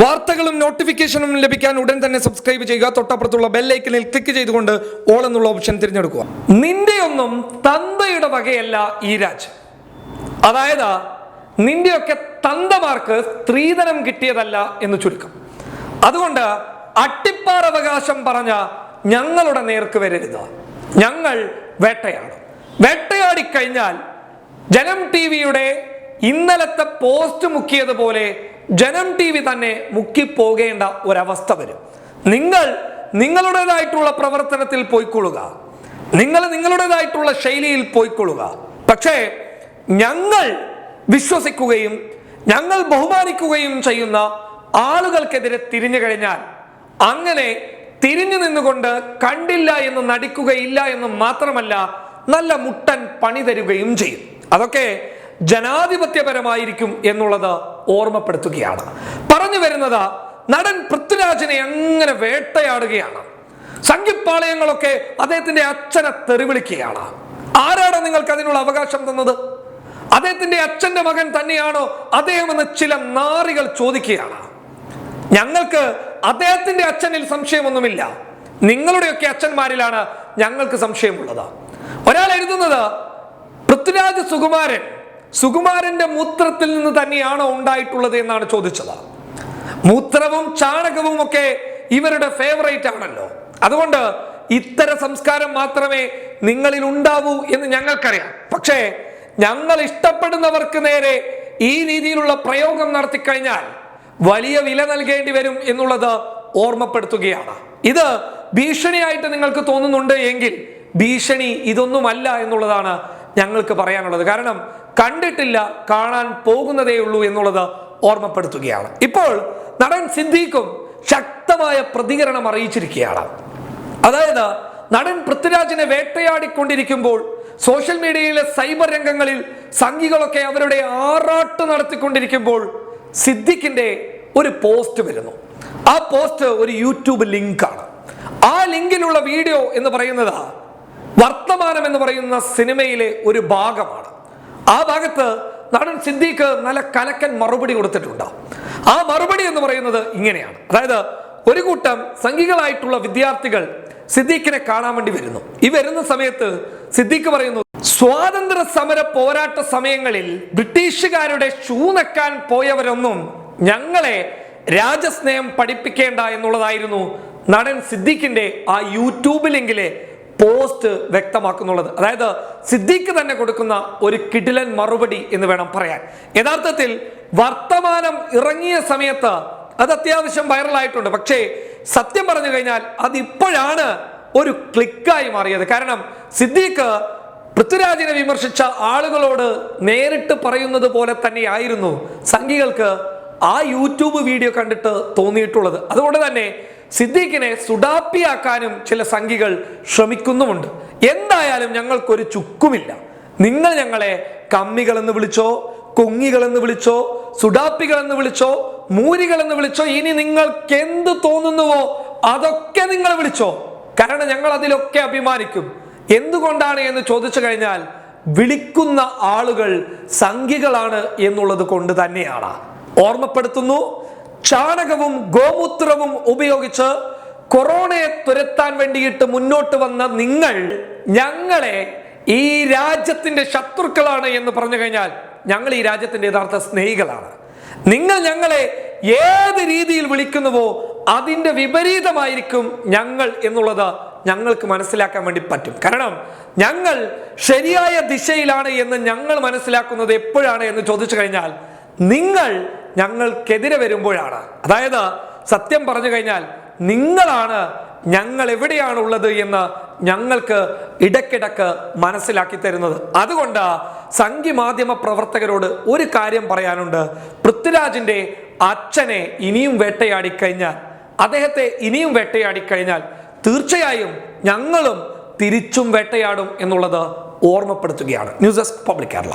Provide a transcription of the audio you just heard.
വാർത്തകളും നോട്ടിഫിക്കേഷനും ലഭിക്കാൻ ഉടൻ തന്നെ സബ്സ്ക്രൈബ് ചെയ്യുക. തൊട്ടപ്പുറത്തുള്ള ബെല്ലൈക്കനിൽ ക്ലിക്ക് ചെയ്തുകൊണ്ട് ഓൾ എന്നുള്ള ഓപ്ഷൻ തിരഞ്ഞെടുക്കുക. നിന്റെയൊന്നും തന്തയുടെ വകയല്ല ഈ രാജ് അതായത് നിന്റെയൊക്കെ തന്തമാർക്ക് സ്ത്രീധനം കിട്ടിയതല്ല എന്ന് ചുരുക്കം. അതുകൊണ്ട് അട്ടിപ്പാറവകാശം പറഞ്ഞ ഞങ്ങളുടെ നേർക്ക് വരരുത്. ഞങ്ങൾ വേട്ടയാണ് വേട്ടയാടിക്കഴിഞ്ഞാൽ ജനം ടി വിയുടെ ഇന്നലത്തെ പോസ്റ്റ് മുക്കിയതുപോലെ ജനം ടി വി തന്നെ മുക്കിപ്പോകേണ്ട ഒരവസ്ഥ വരും. നിങ്ങൾ നിങ്ങളുടേതായിട്ടുള്ള പ്രവർത്തനത്തിൽ പോയിക്കൊള്ളുക. നിങ്ങൾ നിങ്ങളുടേതായിട്ടുള്ള ശൈലിയിൽ പോയിക്കൊള്ളുക. പക്ഷേ ഞങ്ങൾ വിശ്വസിക്കുകയും ഞങ്ങൾ ബഹുമാനിക്കുകയും ചെയ്യുന്ന ആളുകൾക്കെതിരെ തിരിഞ്ഞു കഴിഞ്ഞാൽ അങ്ങനെ തിരിഞ്ഞു നിന്നുകൊണ്ട് കണ്ടില്ല എന്ന് നടിക്കുകയില്ല എന്ന് മാത്രമല്ല നല്ല മുട്ടൻ പണി തരുകയും ചെയ്യും. അതൊക്കെ ജനാധിപത്യപരമായിരിക്കും എന്നുള്ളത് ഓർമ്മപ്പെടുത്തുകയാണ്. പറഞ്ഞു വരുന്നത് നടൻ പൃഥ്വിരാജിനെ എങ്ങനെ വേട്ടയാടുകയാണ്. സംഘിപ്പാളയങ്ങളൊക്കെ അദ്ദേഹത്തിന്റെ അച്ഛനെ തെറിവിളിക്കുകയാണ്. ആരാണ് നിങ്ങൾക്ക് അതിനുള്ള അവകാശം തന്നത്? അദ്ദേഹത്തിന്റെ അച്ഛന്റെ മകൻ തന്നെയാണോ അദ്ദേഹം എന്ന് ചില നാറികൾ ചോദിക്കുകയാണ്. ഞങ്ങൾക്ക് അദ്ദേഹത്തിന്റെ അച്ഛനിൽ സംശയമൊന്നുമില്ല. നിങ്ങളുടെയൊക്കെ അച്ഛന്മാരിലാണ് ഞങ്ങൾക്ക് സംശയമുള്ളത്. ഒരാൾ എഴുതുന്നത് പൃഥ്വിരാജ് സുകുമാരൻ സുകുമാരന്റെ മൂത്രത്തിൽ നിന്ന് തന്നെയാണോ ഉണ്ടായിട്ടുള്ളത് എന്നാണ് ചോദിച്ചത്. മൂത്രവും ചാണകവും ഒക്കെ ഇവരുടെ ഫേവറേറ്റ് ആണല്ലോ. അതുകൊണ്ട് ഇത്തര സംസ്കാരം മാത്രമേ നിങ്ങളിൽ ഉണ്ടാവൂ എന്ന് ഞങ്ങൾക്കറിയാം. പക്ഷേ ഞങ്ങൾ ഇഷ്ടപ്പെടുന്നവർക്ക് നേരെ ഈ രീതിയിലുള്ള പ്രയോഗം നടത്തി കഴിഞ്ഞാൽ വലിയ വില നൽകേണ്ടി വരും എന്നുള്ളത് ഓർമ്മപ്പെടുത്തുകയാണ്. ഇത് ഭീഷണിയായിട്ട് നിങ്ങൾക്ക് തോന്നുന്നുണ്ട് എങ്കിൽ ഭീഷണി ഇതൊന്നുമല്ല എന്നുള്ളതാണ് ഞങ്ങൾക്ക് പറയാനുള്ളത്. കാരണം കണ്ടിട്ടില്ല കാണാൻ പോകുന്നതേ ഉള്ളൂ എന്നുള്ളത് ഓർമ്മപ്പെടുത്തുകയാണ്. ഇപ്പോൾ നടൻ സിദ്ദീഖും ശക്തമായ പ്രതികരണം അറിയിച്ചിരിക്കുകയാണ്. അതായത് നടൻ പൃഥ്വിരാജിനെ വേട്ടയാടിക്കൊണ്ടിരിക്കുമ്പോൾ സോഷ്യൽ മീഡിയയിലെ സൈബർ രംഗങ്ങളിൽ സംഘികളൊക്കെ അവരുടെ ആറാട്ട് നടത്തിക്കൊണ്ടിരിക്കുമ്പോൾ സിദ്ദിഖിന്റെ ഒരു പോസ്റ്റ് വരുന്നു. ആ പോസ്റ്റ് ഒരു യൂട്യൂബ് ലിങ്കാണ്. ആ ലിങ്കിലുള്ള വീഡിയോ എന്ന് പറയുന്നത് വർത്തമാനം എന്ന് പറയുന്ന സിനിമയിലെ ഒരു ഭാഗമാണ്. ആ ഭാഗത്ത് നടൻ സിദ്ദീഖ് നല്ല കലക്കൻ മറുപടി കൊടുത്തിട്ടുണ്ട്. ആ മറുപടി എന്ന് പറയുന്നത് ഇങ്ങനെയാണ്. അതായത് ഒരു കൂട്ടം സംഘികളായിട്ടുള്ള വിദ്യാർത്ഥികൾ സിദ്ദീഖിനെ കാണാൻ വേണ്ടി വരുന്നു. ഈ വരുന്ന സമയത്ത് സിദ്ദീഖ് പറയുന്നു സ്വാതന്ത്ര്യ സമര പോരാട്ട സമയങ്ങളിൽ ബ്രിട്ടീഷുകാരുടെ ഷൂ നക്കാൻ പോയവരൊന്നും ഞങ്ങളെ രാജസ്നേഹം പഠിപ്പിക്കേണ്ട എന്നുള്ളതായിരുന്നു നടൻ സിദ്ദീഖിന്റെ ആ യൂട്യൂബ് ലിങ്കിലെ പോസ്റ്റ് വ്യക്തമാക്കുന്നുള്ളത്. അതായത് സിദ്ദീഖ് തന്നെ കൊടുക്കുന്ന ഒരു കിടിലൻ മറുപടി എന്ന് വേണം പറയാൻ. യഥാർത്ഥത്തിൽ വർത്തമാനം ഇറങ്ങിയ സമയത്ത് അത് അത്യാവശ്യം വൈറലായിട്ടുണ്ട് പക്ഷേ സത്യം പറഞ്ഞു കഴിഞ്ഞാൽ അതിപ്പോഴാണ് ഒരു ക്ലിക്കായി മാറിയത്. കാരണം സിദ്ദീഖ് പൃഥ്വിരാജിനെ വിമർശിച്ച ആളുകളോട് നേരിട്ട് പറയുന്നത് പോലെ തന്നെയായിരുന്നു സംഘികൾക്ക് ആ യൂട്യൂബ് വീഡിയോ കണ്ടിട്ട് തോന്നിയിട്ടുള്ളത്. അതുകൊണ്ട് തന്നെ സിദ്ദീഖിനെ സുഡാപ്പിയാക്കാനും ചില സംഘികൾ ശ്രമിക്കുന്നുമുണ്ട്. എന്തായാലും ഞങ്ങൾക്കൊരു ചുക്കുമില്ല. നിങ്ങൾ ഞങ്ങളെ കമ്മികൾ എന്ന് വിളിച്ചോ കൊങ്ങികൾ എന്ന് വിളിച്ചോ സുഡാപ്പികൾ എന്ന് വിളിച്ചോ മൂരികൾ എന്ന് വിളിച്ചോ ഇനി നിങ്ങൾക്ക് എന്ത് തോന്നുന്നുവോ അതൊക്കെ നിങ്ങൾ വിളിച്ചോ. കാരണം ഞങ്ങൾ അതിലൊക്കെ അഭിമാനിക്കും. എന്തുകൊണ്ടാണ് എന്ന് ചോദിച്ചു കഴിഞ്ഞാൽ വിളിക്കുന്ന ആളുകൾ സംഖികളാണ് എന്നുള്ളത് കൊണ്ട് തന്നെയാണ്. ഓർമ്മപ്പെടുത്തുന്നു ചാണകവും ഗോമൂത്രവും ഉപയോഗിച്ച് കൊറോണയെ തുരത്താൻ വേണ്ടിയിട്ട് മുന്നോട്ട് വന്ന നിങ്ങൾ ഞങ്ങളെ ഈ രാജ്യത്തിന്റെ ശത്രുക്കളാണ് എന്ന് പറഞ്ഞു കഴിഞ്ഞാൽ ഞങ്ങൾ ഈ രാജ്യത്തിന്റെ യഥാർത്ഥ സ്നേഹികളാണ്. നിങ്ങൾ ഞങ്ങളെ ഏത് രീതിയിൽ വിളിക്കുന്നുവോ അതിന്റെ വിപരീതമായിരിക്കും ഞങ്ങൾ എന്നുള്ളത് ഞങ്ങൾക്ക് മനസ്സിലാക്കാൻ വേണ്ടി പറ്റും. കാരണം ഞങ്ങൾ ശരിയായ ദിശയിലാണ് എന്ന് ഞങ്ങൾ മനസ്സിലാക്കുന്നത് എപ്പോഴാണ് എന്ന് ചോദിച്ചു കഴിഞ്ഞാൽ നിങ്ങൾ ഞങ്ങൾക്കെതിരെ വരുമ്പോഴാണ്. അതായത് സത്യം പറഞ്ഞു കഴിഞ്ഞാൽ നിങ്ങളാണ് ഞങ്ങൾ എവിടെയാണുള്ളത് എന്ന് ഞങ്ങൾക്ക് ഇടയ്ക്കിടക്ക് മനസ്സിലാക്കി തരുന്നത്. അതുകൊണ്ട് സംഘി മാധ്യമ പ്രവർത്തകരോട് ഒരു കാര്യം പറയാനുണ്ട്. പൃഥ്വിരാജിന്റെ അച്ഛനെ ഇനിയും വേട്ടയാടിക്കഴിഞ്ഞാൽ അദ്ദേഹത്തെ ഇനിയും വേട്ടയാടിക്കഴിഞ്ഞാൽ തീർച്ചയായും ഞങ്ങളും തിരിച്ചും വേട്ടയാടും എന്നുള്ളത് ഓർമ്മപ്പെടുത്തുകയാണ്. News desk public Kerala.